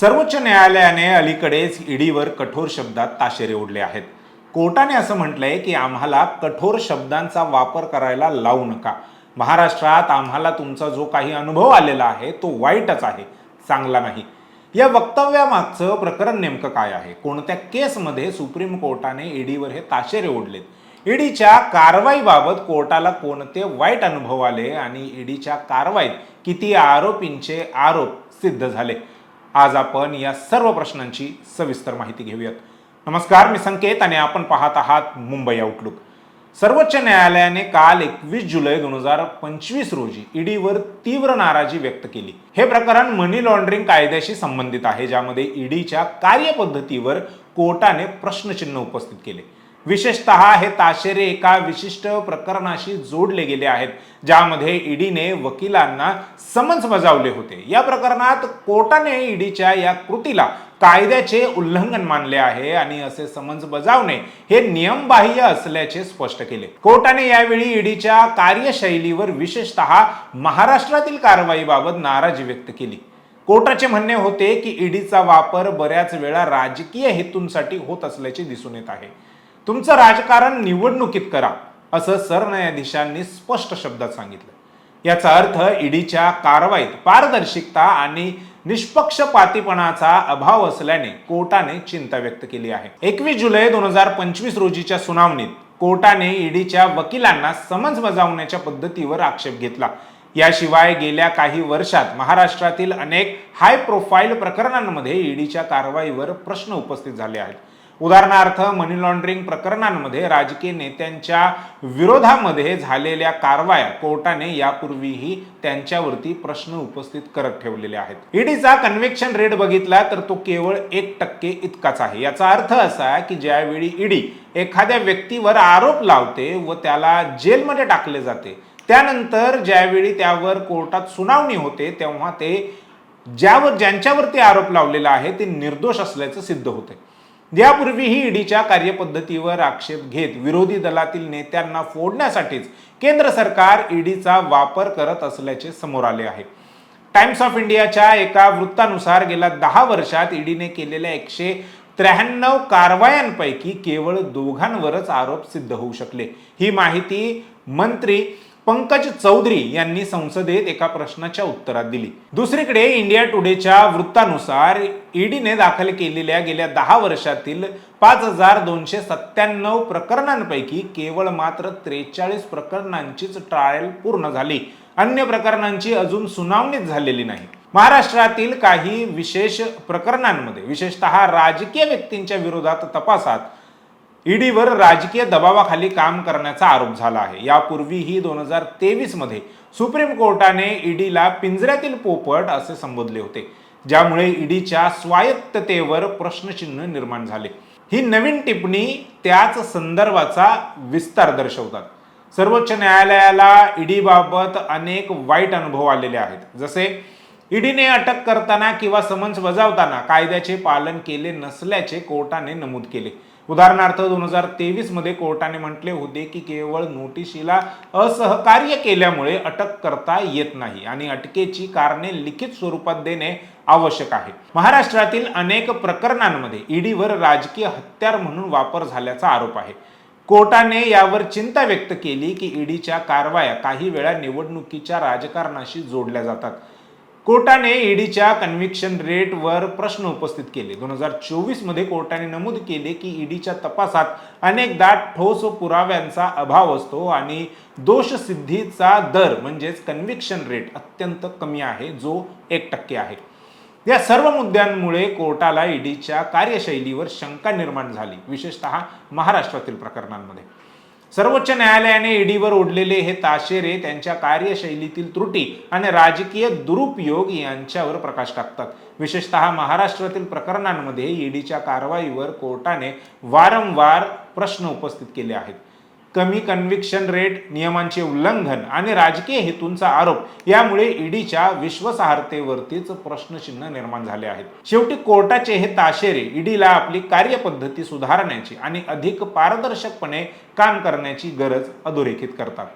सर्वोच्च न्यायालयाने अलीकडेच ईडीवर कठोर शब्दात ताशेरे ओढले आहेत. कोर्टाने असं म्हटलंय की आम्हाला कठोर शब्दांचा वापर करायला लावू नका. महाराष्ट्रात आम्हाला तुमचा जो काही अनुभव आलेला आहे तो वाईटच आहे चांगला नाही. या वक्तव्यामागचं प्रकरण नेमकं काय आहे? कोणत्या केसमध्ये सुप्रीम कोर्टाने ईडीवर हे ताशेरे ओढलेत? ईडीच्या कारवाईबाबत कोर्टाला कोणते वाईट अनुभव आले आणि ईडीच्या कारवाईत किती आरोपींचे आरोप सिद्ध झाले? आज आपण या सर्व प्रश्नांची सविस्तर माहिती घेऊयात. नमस्कार मी संकेत आणि आपण पाहत आहात मुंबई आउटलुक सर्वोच्च न्यायालयाने काल एकवीस जुलै दोन हजार पंचवीस रोजी ईडीवर तीव्र नाराजी व्यक्त केली. हे प्रकरण मनी लॉन्ड्रिंग कायद्याशी संबंधित आहे ज्यामध्ये ईडीच्या कार्यपद्धतीवर कोर्टाने प्रश्नचिन्ह उपस्थित केले. विशेषतः हे ताशेरे एका विशिष्ट प्रकरणाशी जोडले गेले आहेत ज्यामध्ये ईडीने वकिलांना समन्स बजावले होते. या प्रकरणात कोर्टाने ईडीच्या या कृतीला कायद्याचे उल्लंघन मानले आहे आणि असे समन्स बजावणे हे नियमबाह्य असल्याचे स्पष्ट केले. कोर्टाने यावेळी ईडीच्या कार्यशैलीवर विशेषतः महाराष्ट्रातील कारवाईबाबत नाराजी व्यक्त केली. कोर्टाचे म्हणणे होते की ईडीचा वापर बऱ्याच वेळा राजकीय हेतूंसाठी होत असल्याचे दिसून येत आहे. तुमचं राजकारण निवडणुकीत करा असं सरन्यायाधीशांनी स्पष्ट शब्दात सांगितलं. याचा अर्थ ईडीच्या कारवाईत पारदर्शकता आणि निष्पक्षपातीपणाचा अभाव असल्याने कोर्टाने चिंता व्यक्त केली आहे. एकवीस जुलै दोन हजार पंचवीस रोजीच्या सुनावणीत कोर्टाने ईडीच्या वकिलांना समज बजावण्याच्या पद्धतीवर आक्षेप घेतला. याशिवाय गेल्या काही वर्षात महाराष्ट्रातील अनेक हाय प्रोफाईल प्रकरणांमध्ये ईडीच्या कारवाईवर प्रश्न उपस्थित झाले आहेत. उदाहरणार्थ मनी लॉन्ड्रिंग प्रकरणांमध्ये राजकीय नेत्यांच्या विरोधामध्ये झालेल्या कारवाया कोर्टाने यापूर्वीही त्यांच्यावरती प्रश्न उपस्थित करत ठेवलेले आहेत. ईडीचा कन्व्हेक्शन रेट बघितला तर तो केवळ एक टक्के इतकाच आहे. याचा अर्थ असा की ज्यावेळी ईडी एखाद्या व्यक्तीवर आरोप लावते व त्याला जेलमध्ये टाकले जाते त्यानंतर ज्यावेळी त्यावर कोर्टात सुनावणी होते तेव्हा ते ज्यावर ज्यांच्यावरती आरोप लावलेला आहे ते निर्दोष असल्याचं सिद्ध होते. यापूर्वीही ईडीच्या कार्यपद्धतीवर आक्षेप घेत विरोधी दलातील नेत्यांना फोडण्यासाठीच केंद्र सरकार ईडीचा वापर करत असल्याचे समोर आले आहे. टाइम्स ऑफ इंडियाच्या एका वृत्तानुसार गेल्या दहा वर्षात ईडीने केलेल्या एकशे त्र्याण्णव कारवायांपैकी केवळ दोघांवरच आरोप सिद्ध होऊ शकले. ही माहिती मंत्री पंकज चौधरी यांनी संसदेत एका प्रश्नाच्या उत्तरात दिली. दुसरीकडे इंडिया टुडेच्या वृत्तानुसार ईडीने दाखल केलेल्या गेल्या दहा वर्षातील पाच हजार दोनशे सत्त्याण्णव प्रकरणांपैकी केवळ मात्र त्रेचाळीस प्रकरणांचीच ट्रायल पूर्ण झाली. अन्य प्रकरणांची अजून सुनावणीच झालेली नाही. महाराष्ट्रातील काही विशेष प्रकरणांमध्ये विशेषतः राजकीय व्यक्तींच्या विरोधात तपासात ईडीवर राजकीय दबावाखाली काम करण्याचा आरोप झाला आहे. यापूर्वीही दोन हजार तेवीसमध्ये सुप्रीम कोर्टाने ईडीला पिंजऱ्यातील पोपट असे संबोधले होते ज्यामुळे ईडीच्या स्वायत्ततेवर प्रश्नचिन्ह निर्माण झाले. ही नवीन टिप्पणी त्याच संदर्भाचा विस्तार दर्शवतात. सर्वोच्च न्यायालयाला ईडीबाबत अनेक वाईट अनुभव आलेले आहेत. जसे ईडीने अटक करताना किंवा समन्स बजावताना कायद्याचे पालन केले नसल्याचे कोर्टाने नमूद केले. उदाहरणार्थ दोन हजार तेवीसमध्ये कोर्टाने म्हटले होते की केवळ नोटिशीला असहकार्य केल्यामुळे अटक करता येत नाही आणि अटकेची कारणे लिखित स्वरूपात देणे आवश्यक आहे. महाराष्ट्रातील अनेक प्रकरणांमध्ये ईडीवर राजकीय हत्यार म्हणून वापर झाल्याचा आरोप आहे. कोर्टाने यावर चिंता व्यक्त केली की ईडीच्या कारवाया काही वेळा निवडणुकीच्या राजकारणाशी जोडल्या जातात. कोर्टाने ईडीच्या कन्व्हिक्शन रेटवर प्रश्न उपस्थित केले. दोन हजार चोवीसमध्ये कोर्टाने नमूद केले की ईडीच्या तपासात अनेकदा ठोस पुराव्यांचा अभाव असतो आणि दोषसिद्धीचा दर म्हणजेच कन्व्हिक्शन रेट अत्यंत कमी आहे जो एक टक्के आहे. या सर्व मुद्द्यांमुळे कोर्टाला ईडीच्या कार्यशैलीवर शंका निर्माण झाली विशेषतः महाराष्ट्रातील प्रकरणांमध्ये. सर्वोच्च न्यायालयाने ईडीवर ओढलेले हे ताशेरे त्यांच्या कार्यशैलीतील त्रुटी आणि राजकीय दुरुपयोग यांच्यावर प्रकाश टाकतात. विशेषतः महाराष्ट्रातील प्रकरणांमध्ये ईडीच्या कारवाईवर कोर्टाने वारंवार प्रश्न उपस्थित केले आहेत. कमी कन्व्हिक्शन रेट नियमांचे उल्लंघन आणि राजकीय हेतूंचा आरोप यामुळे ईडीच्या विश्वासार्हतेवरतीच प्रश्नचिन्ह निर्माण झाले आहेत. शेवटी कोर्टाचे हे ताशेरे ईडीला आपली कार्यपद्धती सुधारण्याची आणि अधिक पारदर्शकपणे काम करण्याची गरज अधोरेखित करतात.